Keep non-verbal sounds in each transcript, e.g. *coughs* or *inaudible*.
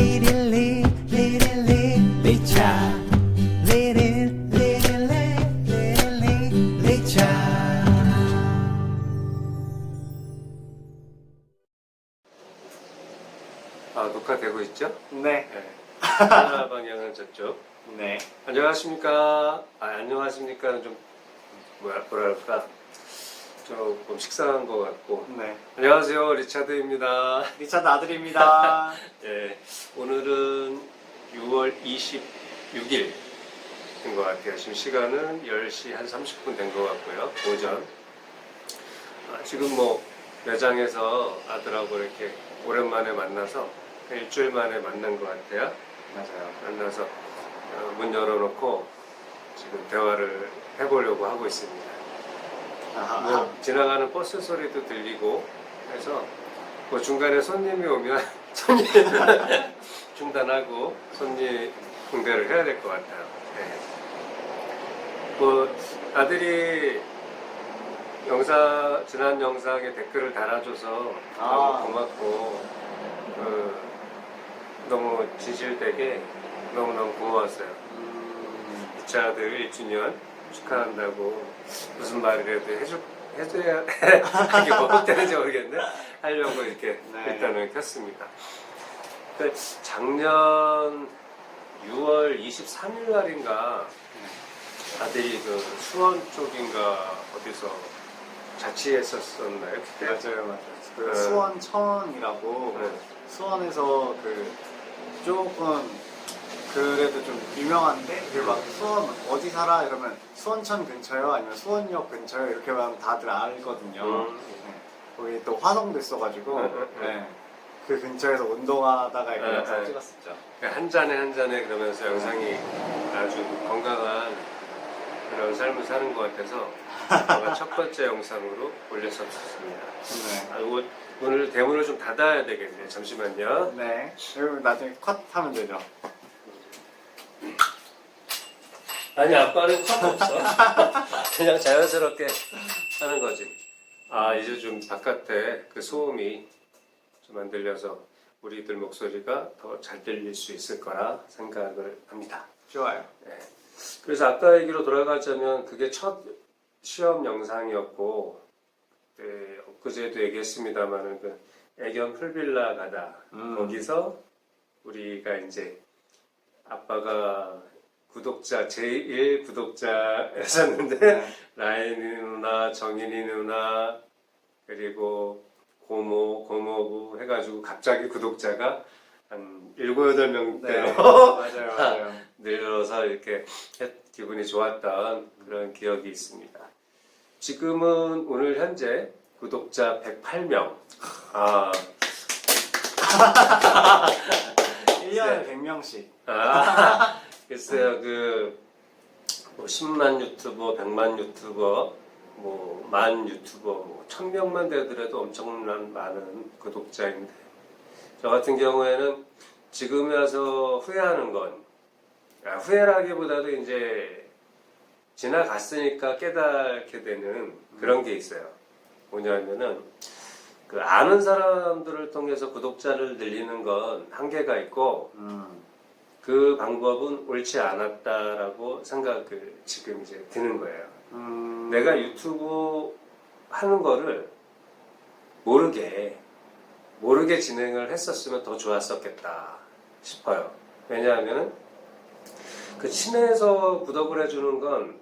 리릴리 리릴리 리차 리릴 리릴리 리릴리 리차 아, 녹화되고 있죠? 네. 네. 카메라 방향은 저쪽. 네. 안녕하십니까? 아, 안녕하십니까는 좀, 뭐랄까. 조금 식상한 것 같고. 네. 안녕하세요, 리차드입니다. 리차드 아들입니다. *laughs* 예, 오늘은 6월 26일 인 것 같아요. 지금 시간은 10시 한 30분 된 것 같고요. 오전. 아, 지금 뭐 매장에서 아들하고 이렇게 오랜만에 만나서 한 일주일 만에 만난 것 같아요. 맞아요. 만나서 어, 문 열어놓고 지금 대화를 해보려고 하고 있습니다. 뭐 지나가는 버스 소리도 들리고 해서 뭐 중간에 손님이 오면 *laughs* 손님 중단하고 손님 응대를 해야 될 것 같아요. 네. 뭐 아들이 영상 지난 영상에 댓글을 달아줘서 아. 너무 고맙고 그 너무 진실되게 너무 너무 고마웠어요. 음, 이차 아들 1주년 축하한다고 무슨 말이라도 해줄, 해줘야, *laughs* 이게 뭐가 되는지 모르겠네. 하려고 이렇게 네. 일단은 켰습니다. 근데 작년 6월 23일 날인가 아들이 그 수원 쪽인가 어디서 자취했었었나요? 그때? 맞아요, 맞아요. 그 네. 수원 천이라고 네. 수원에서 그 조금 그래도 좀 유명한데 그막 수원 어디 살아 이러면 수원천 근처요 아니면 수원역 근처요 이렇게 하면 다들 알거든요. 음. 네. 거기 또 화성도 있어가지고 네, 네, 네. 네. 그 근처에서 운동하다가 이렇게 네, 영상 네. 찍었었죠. 한 잔에 한 잔에 그러면서 영상이 아주 건강한 그런 삶을 사는 것 같아서 제가 *laughs* 첫 번째 영상으로 올렸었습니다. 네. 아, 이거 오늘 대문을 좀 닫아야 되겠네요. 잠시만요. 네. 그리고 나중에 컷 하면 되죠. 아니 아빠는 컵 없어. *laughs* 그냥 자연스럽게 하는 거지. 아 이제 좀 바깥에 그 소음이 좀 안 들려서 우리들 목소리가 더 잘 들릴 수 있을 거라 생각을 합니다. 좋아요. 네. 그래서 아까 얘기로 돌아가자면 그게 첫 시험 영상이었고 네, 엊그제도 얘기했습니다마는 그 애견 풀빌라 가다 음. 거기서 우리가 이제 아빠가 구독자 제1 구독자였었는데 *laughs* 네. 라인이 누나, 정인이 누나 그리고 고모, 고모부 해가지고 갑자기 구독자가 한 7, 8명대로 네. *laughs* 맞아요, 맞아요. 늘어서 이렇게 했- 기분이 좋았던 그런 기억이 있습니다. 지금은 오늘 현재 구독자 108명. 아, *laughs* 1년에 100명씩. 아 글쎄요, 그, 뭐 10만 유튜버, 100만 유튜버, 뭐, 만 유튜버, 뭐, 1000명만 되더라도 엄청난 많은 구독자인데, 저 같은 경우에는 지금에 와서 후회하는 건, 아, 후회라기보다도 이제 지나갔으니까 깨닫게 되는 그런 게 있어요. 뭐냐면은, 그 아는 사람들을 통해서 구독자를 늘리는 건 한계가 있고, 음. 그 방법은 옳지 않았다라고 생각을 지금 이제 드는 거예요. 음. 내가 유튜브 하는 거를 모르게, 모르게 진행을 했었으면 더 좋았었겠다 싶어요. 왜냐하면 그 친해서 구독을 해주는 건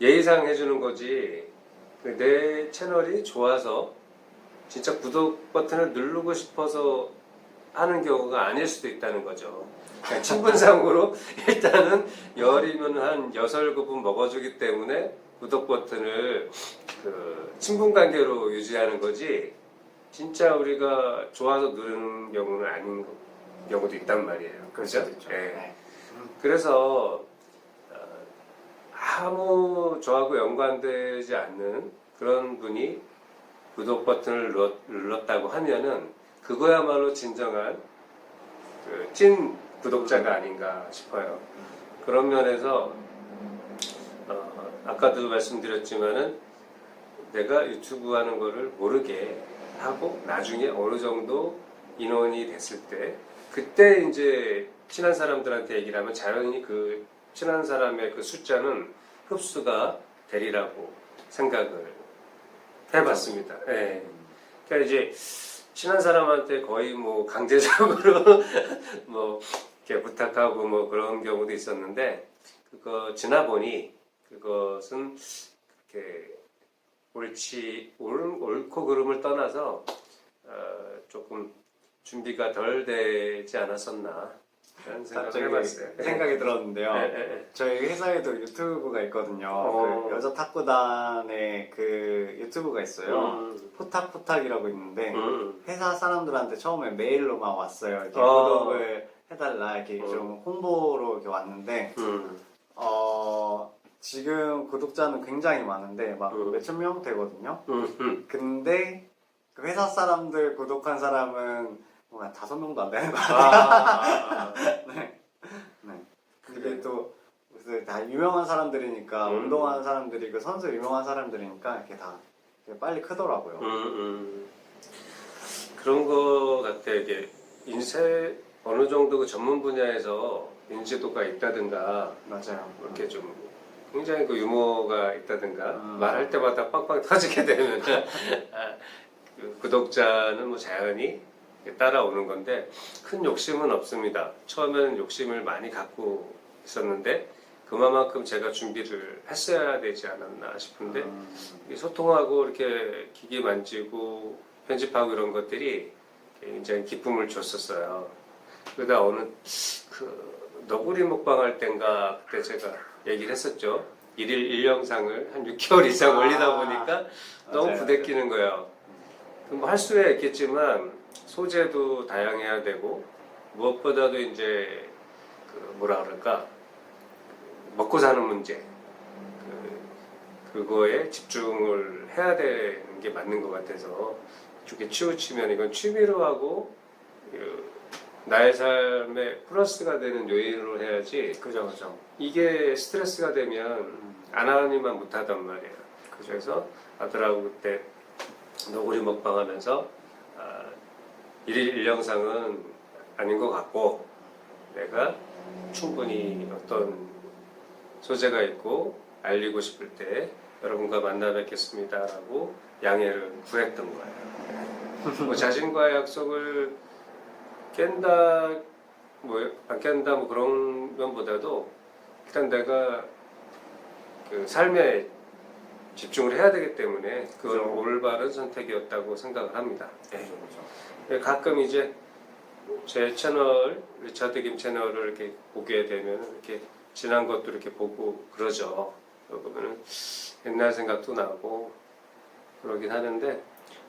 예의상 해주는 거지 그내 채널이 좋아서 진짜 구독 버튼을 누르고 싶어서 하는 경우가 아닐 수도 있다는 거죠. 그러니까 친분상으로 *laughs* 일단은 열이면 한 여섯 분 먹어주기 때문에 구독 버튼을 그 친분 관계로 유지하는 거지 진짜 우리가 좋아서 누르는 경우는 아닌 거- 경우도 있단 말이에요. 그렇죠? 그렇죠. 예. 네. 그래서 어, 아무 저하고 연관되지 않는 그런 분이 구독 버튼을 눌렀, 눌렀다고 하면은 그거야말로 진정한 그 찐 구독자가 아닌가 싶어요. 그런 면에서 어, 아까도 말씀드렸지만은 내가 유튜브 하는 거를 모르게 하고 나중에 어느 정도 인원이 됐을 때 그때 이제 친한 사람들한테 얘기를 하면 자연히 그 친한 사람의 그 숫자는 흡수가 되리라고 생각을 해봤습니다. 예. 그러니까 이제 친한 사람한테 거의 뭐 강제적으로 *laughs* 뭐 이렇게 부탁하고 뭐 그런 경우도 있었는데 그거 지나 보니 그것은 이렇게 옳지 옳, 옳고 그름을 떠나서 어, 조금 준비가 덜 되지 않았었나 그런 생각을 갑자기 해봤어요. 생각이 들었는데요. 예, 예, 예. 저희 회사에도 유튜브가 있거든요. 어. 그 여자 탁구단의 그 유튜브가 있어요. 음, 포탁포탁이라고 있는데 음. 회사 사람들한테 처음에 메일로 막 왔어요. 이렇게 어. 구독을 해달라 이렇게 어. 좀 홍보로 이렇게 왔는데 음. 어 지금 구독자는 굉장히 많은데 막 음. 몇천 명 되거든요. 음, 음. 근데 그 회사 사람들 구독한 사람은 뭐한 다섯 명도 안 되는 거야. 아, 네. 네. 근데? 또 무슨 다 유명한 사람들이니까 음. 운동하는 사람들이고 선수 유명한 사람들이니까 이렇게 다 이렇게 빨리 크더라고요. 음, 음. 그런 거 같아. 이게 인쇄 어느 정도 그 전문 분야에서 인지도가 있다든가 맞아요. 이렇게 좀 굉장히 그 유머가 있다든가 음. 말할 때마다 빵빵 터지게 되면 *laughs* 아, 그 구독자는 뭐 자연히 따라오는 건데 큰 욕심은 없습니다. 처음에는 욕심을 많이 갖고 있었는데 그만큼 제가 준비를 했어야 되지 않았나 싶은데 음. 이 소통하고 이렇게 기기 만지고 편집하고 이런 것들이 굉장히 기쁨을 줬었어요. 그러다 어느 그 너구리 먹방 할 땐가 그때 제가 얘기를 했었죠. 일일 일 영상을 한 6개월 이상 아, 올리다 보니까 너무. 부대끼는 거예요. 뭐 할 수야 있겠지만 소재도 다양해야 되고 무엇보다도 이제 그 뭐라 그럴까 먹고 사는 문제 그 그거에 집중을 해야 되는 게 맞는 것 같아서 이렇게 치우치면 이건 취미로 하고 그 나의 삶에 플러스가 되는 요인으로 해야지 그죠 그죠. 이게 스트레스가 되면 음. 안 하니만 못하단 말이에요. 그래서 아들하고 그때 너구리 먹방 하면서 아, 일일 일영상은 아닌 것 같고 내가 충분히 어떤 소재가 있고 알리고 싶을 때 여러분과 만나 뵙겠습니다라고 양해를 구했던 거예요. 뭐 자신과의 약속을 깬다 뭐안 깬다 뭐 그런 면보다도 일단 내가 그 삶에 집중을 해야 되기 때문에 그건 그죠. 올바른 선택이었다고 생각을 합니다. 예. 그죠 그죠. 예, 가끔 이제 제 채널 리차드 김 채널을 이렇게 보게 되면 이렇게 지난 것도 이렇게 보고 그러죠. 그러면은 옛날 생각도 나고 그러긴 하는데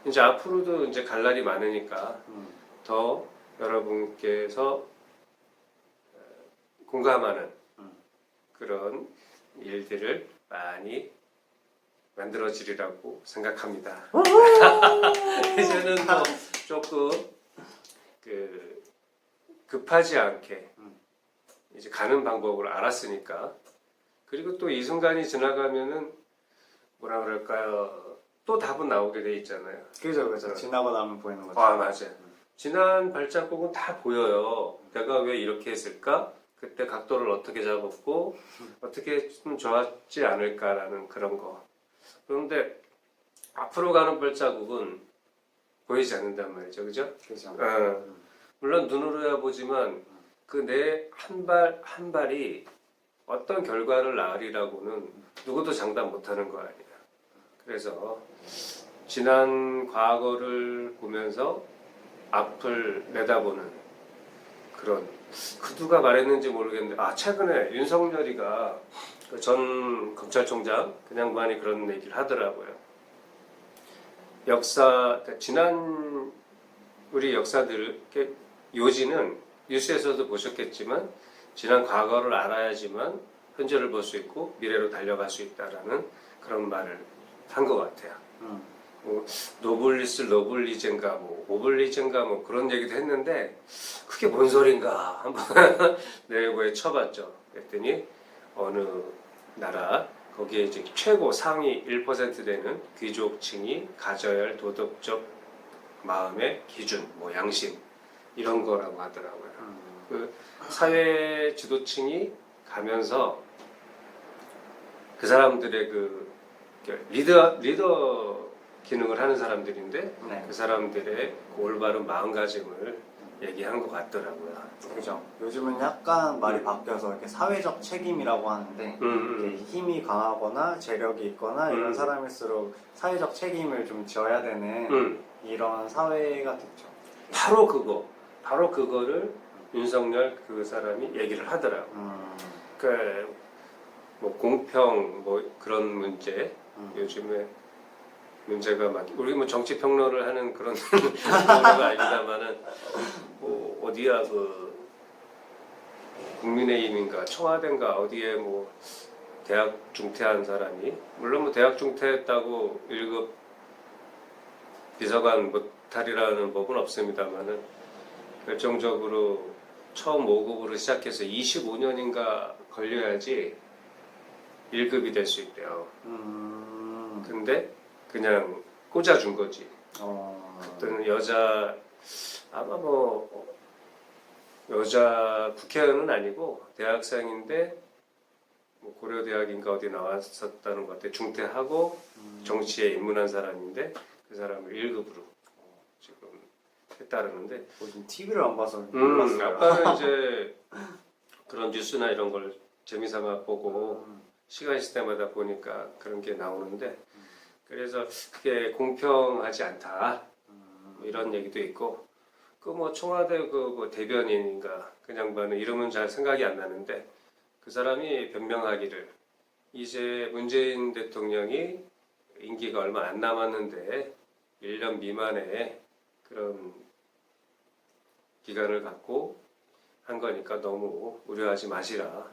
이제 앞으로도 이제 갈 날이 많으니까 음. 더 여러분께서 어, 공감하는 음. 그런 일들을 많이 만들어지리라고 생각합니다. *laughs* 이제는 뭐 조금 그 급하지 않게 음. 이제 가는 방법을 알았으니까 그리고 또 이 순간이 지나가면은 뭐라 그럴까요? 또 답은 나오게 돼 있잖아요. 그죠 그죠. 지나고 나면 보이는 거죠. 아 맞아요. 지난 발자국은 다 보여요. 내가 왜 이렇게 했을까? 그때 각도를 어떻게 잡았고 어떻게 했으면 좋았지 않을까라는 그런 거. 그런데 앞으로 가는 발자국은 보이지 않는단 말이죠, 그죠? 그죠. 어, 물론 눈으로야 보지만 그 내 한 발 한 발이 어떤 결과를 낳으리라고는 누구도 장담 못하는 거 아니야. 그래서 지난 과거를 보면서 앞을 내다보는 그런 그 누가 말했는지 모르겠는데 아 최근에 윤석열이가 그 전 검찰총장 그냥 많이 그런 얘기를 하더라고요. 역사 그러니까 지난 우리 역사들 요지는 뉴스에서도 보셨겠지만 지난 과거를 알아야지만 현재를 볼 수 있고 미래로 달려갈 수 있다라는 그런 말을 한 것 같아요. 음. 뭐 노블리스 노블리젠가 뭐 오블리젠가 뭐 그런 얘기도 했는데 그게 뭔 소린가 한번 *laughs* 네이버에 쳐봤죠. 그랬더니 어느 나라 거기에 이제 최고 상위 1% 되는 귀족층이 가져야 할 도덕적 마음의 기준, 뭐 양심 이런 거라고 하더라고요. 음. 그 사회 지도층이 가면서 그 사람들의 그 리더 리더 기능을 하는 사람들인데 네. 그 사람들의 그 올바른 마음가짐을 얘기한 것 같더라고요. 그죠. 요즘은 약간 말이 바뀌어서 이렇게 사회적 책임이라고 하는데 음, 이렇게 음. 힘이 강하거나 재력이 있거나 이런 음. 사람일수록 사회적 책임을 좀 져야 되는 음. 이런 사회가 됐죠. 바로 그거, 바로 그거를 윤석열 그 사람이 얘기를 하더라고. 음. 그뭐 공평 뭐 그런 문제 음. 요즘에 문제가 많. 우리 뭐 정치 평론을 하는 그런 *laughs* 거가 아닙니다만은 뭐 어디야 그 국민의힘인가 청와대인가 어디에 뭐 대학 중퇴한 사람이 물론 뭐 대학 중퇴했다고 1급 비서관 못할이라는 법은 없습니다만은 결정적으로 처음 5급으로 시작해서 25년인가 걸려야지 1급이 될 수 있대요. 음. 근데 그냥 꽂아준 거지. 어. 어떤 여자 아마 뭐 여자 국회의원은 아니고 대학생인데 뭐 고려대학인가 어디 나왔었다는 것 같아 중퇴하고 음. 정치에 입문한 사람인데 그 사람을 1급으로 지금 했다는데 요즘 TV를 안 봐서 음, 몰랐어요. 아빠는 이제 *laughs* 그런 뉴스나 이런 걸 재미삼아 보고 음. 시간 있을 때마다 보니까 그런 게 나오는데 그래서 그게 공평하지 않다. 음. 뭐 이런 얘기도 있고. 그 뭐 청와대 그 뭐 대변인인가 그냥 봐는 이름은 잘 생각이 안 나는데 그 사람이 변명하기를. 이제 문재인 대통령이 임기가 얼마 안 남았는데 1년 미만의 그런 기간을 갖고 한 거니까 너무 우려하지 마시라.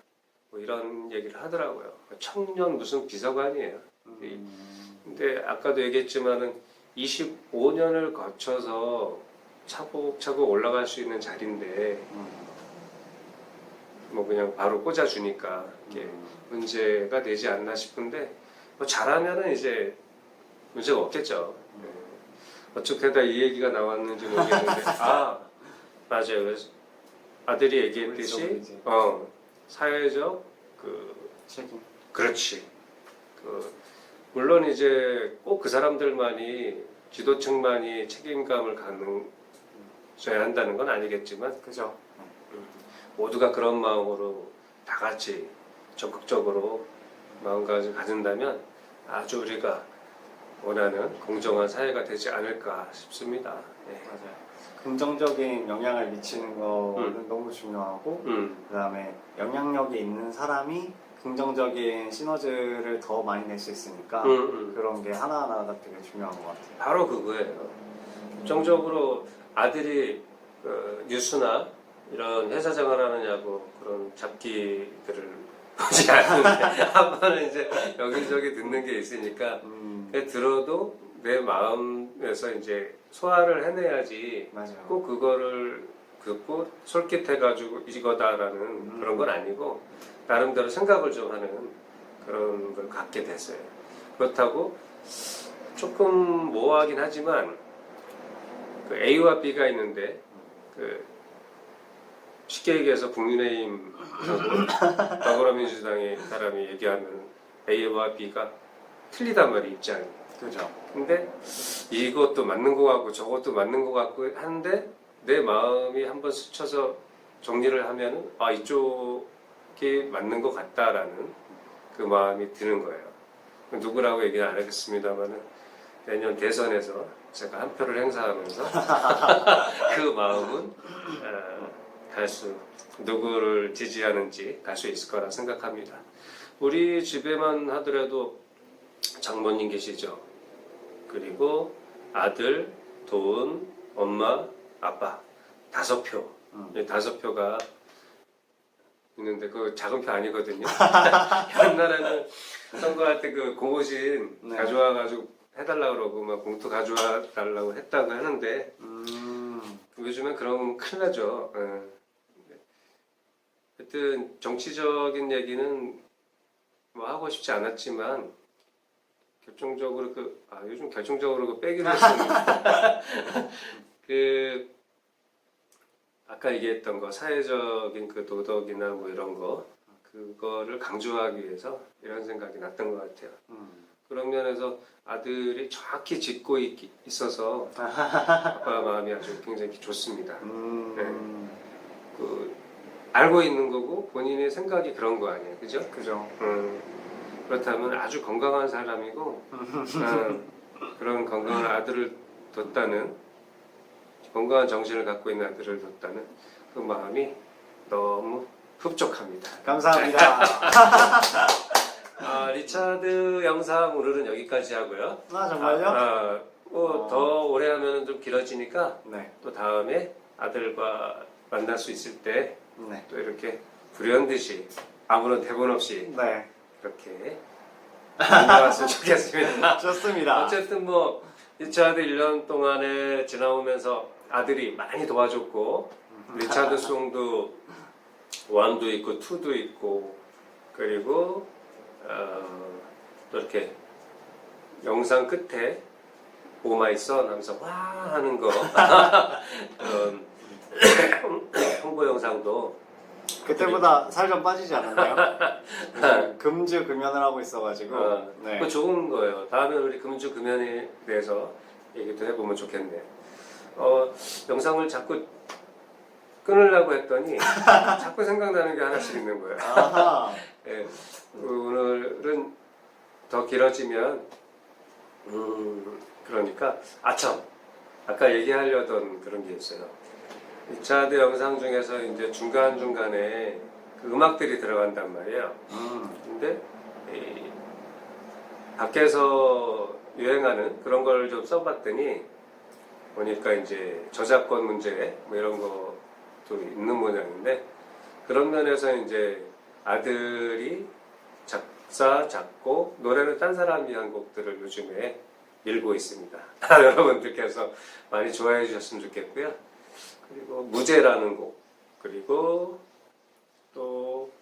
뭐 이런 얘기를 하더라고요. 청년 무슨 비서관이에요. 음. 근데 아까도 얘기했지만은 25년을 거쳐서 차곡차곡 올라갈 수 있는 자리인데 음. 뭐 그냥 바로 꽂아주니까 이게 문제가 되지 않나 싶은데 뭐 잘하면은 이제 문제가 없겠죠. 네. 어떻게다 이 얘기가 나왔는지 모르겠는데 *laughs* 아 맞아요. 아들이 얘기했듯이. 어 사회적 그 책임. 그렇지. 그 물론 이제 꼭 그 사람들만이 지도층만이 책임감을 가져야 한다는 건 아니겠지만 그죠. 모두가 그런 마음으로 다 같이 적극적으로 마음가짐 가진다면 아주 우리가 원하는 공정한 사회가 되지 않을까 싶습니다. 네. 맞아요. 긍정적인 영향을 미치는 거는 음. 너무 중요하고 음, 그다음에 영향력이 있는 사람이 긍정적인 시너지를 더 많이 낼 수 있으니까 음, 음. 그런 게 하나하나가 되게 중요한 것 같아요. 바로 그거예요. 결정적으로 아들이 그 뉴스나 이런 회사 생활하느냐고 그런 잡기들을 *laughs* 보지 않는데 아빠는 *laughs* 이제 여기저기 듣는 게 있으니까 음, 들어도 내 마음에서 이제 소화를 해내야지 맞아요. 꼭 그거를 듣고 솔깃해가지고 이거다라는 그런 건 아니고 나름대로 생각을 좀 하는 그런 걸 갖게 됐어요. 그렇다고 조금 모호하긴 하지만 그 A와 B가 있는데 그 쉽게 얘기해서 국민의힘하고 *laughs* 더불어민주당의 사람이 얘기하면 A와 B가 틀리단 말이 입장이. 그죠. 근데 이것도 맞는 것 같고 저것도 맞는 것 같고 하는데 내 마음이 한번 스쳐서 정리를 하면은 아 이쪽이 맞는 것 같다라는 그 마음이 드는 거예요. 누구라고 얘기는 안 하겠습니다만은 내년 대선에서 제가 한 표를 행사하면서 *laughs* 그 마음은 어, 갈수 누구를 지지하는지 갈 수 있을 거라 생각합니다. 우리 집에만 하더라도 장모님 계시죠. 그리고 아들, 돈, 엄마, 아빠 다섯 표. 음. 이 다섯 표가 있는데 그 작은 표 아니거든요. *laughs* 옛날에는 선거할 때 그 공호신 네. 가져와 가지고 해달라 그러고 막 봉투 가져와 달라고 했다고 하는데 음, 요즘엔 그러면 큰일 나죠. 예. 하여튼 정치적인 얘기는 뭐 하고 싶지 않았지만 결정적으로 그 아 요즘 결정적으로 그 빼기로 했습니다. *laughs* 그 아까 얘기했던 거 사회적인 그 도덕이나 뭐 이런 거 그거를 강조하기 위해서 이런 생각이 났던 것 같아요. 음. 그런 면에서 아들이 정확히 짚고 있, 있어서 아빠 마음이 아주 굉장히 좋습니다. 음. 그 알고 있는 거고 본인의 생각이 그런 거 아니에요, 그죠? 그죠. 음, 그렇다면 아주 건강한 사람이고 음, 그런 건강한 아들을 뒀다는 건강한 정신을 갖고 있는 아들을 뒀다는 그 마음이 너무 흡족합니다. 감사합니다. 아, 리차드 영상 오늘은 여기까지 하고요. 아 정말요? 아, 뭐 어. 더 오래 하면 좀 길어지니까 네. 또 다음에 아들과 만날 수 있을 때 또 네. 이렇게 불현듯이 아무런 대본 없이 네. 이렇게 만나왔으면 좋겠습니다. *laughs* 좋습니다. 어쨌든 뭐 리차드 1년 동안에 지나오면서 아들이 많이 도와줬고 리차드 송도 1도 있고 2도 있고 그리고 어, 또 이렇게 영상 끝에 오마이 선 하면서 와 하는 거 그런 *laughs* *coughs* 홍보 영상도 그때보다 살 좀 빠지지 않았나요? 요즘 *laughs* 금주 금연을 하고 있어가지고. 어, 네. 그거 좋은 거예요. 다음에 우리 금주 금연에 대해서 얘기도 해보면 좋겠네. 어, 영상을 자꾸 끊으려고 했더니 *laughs* 자꾸 생각나는 게 하나씩 있는 거예요. 아하. *laughs* 예, 오늘은 더 길어지면 음, 그러니까 아참 아까 얘기하려던 그런 게 있어요. 리차드 영상 중에서 이제 중간 중간에 그 음악들이 들어간단 말이에요. 음. 근데 이 밖에서 유행하는 그런 걸 좀 써봤더니 보니까 이제 저작권 문제 뭐 이런 것도 있는 모양인데 그런 면에서 이제 아들이 작사 작곡 노래는 딴 사람이 한 곡들을 요즘에 밀고 있습니다. *laughs* 여러분들께서 많이 좋아해 주셨으면 좋겠고요. 그리고 무죄라는 곡 그리고 또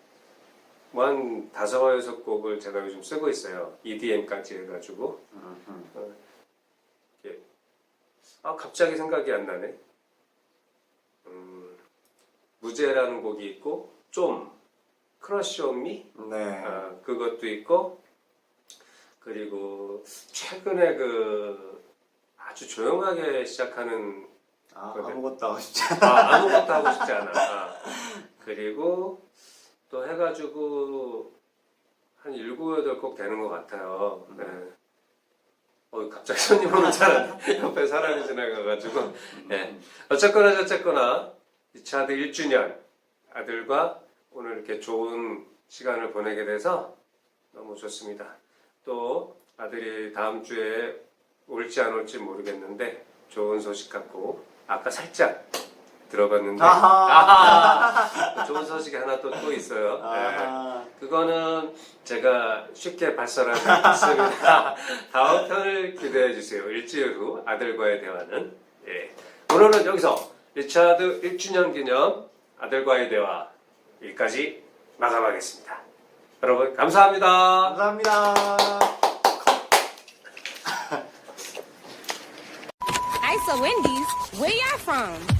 뭐 한 다섯 여섯 곡을 제가 요즘 쓰고 있어요. EDM까지 해가지고. 아 갑자기 생각이 안 나네. 음, 무죄라는 곡이 있고 좀 크러쉬 온미 네. 아, 그것도 있고 그리고 최근에 그 아주 조용하게 시작하는 아, 그래. 아무것도 하고 싶지 아, 아무것도 하고 싶지 않아. 아, 그리고 또 해가지고 한 일곱 여덟 곡 되는 것 같아요. 네. 어, 갑자기 손님 오는 줄 알았네. *laughs* 옆에 사람이 지나가가지고. 네. 어쨌거나 저쨌거나 리차드 1주년 아들과 오늘 이렇게 좋은 시간을 보내게 돼서 너무 좋습니다. 또 아들이 다음 주에 올지 안 올지 모르겠는데 좋은 소식 갖고 아까 살짝 들어봤는데 아하. 아하! 좋은 소식이 하나 또, 또 있어요. 네. 아하. 그거는 제가 쉽게 발설하지 않습니다. *laughs* 다음 편을 기대해 주세요. 일주일 후 아들과의 대화는. 예. 오늘은 여기서 리차드 1주년 기념 아들과의 대화 여기까지 마감하겠습니다. 여러분 감사합니다. 감사합니다. Iso Wendy's, where y'all from?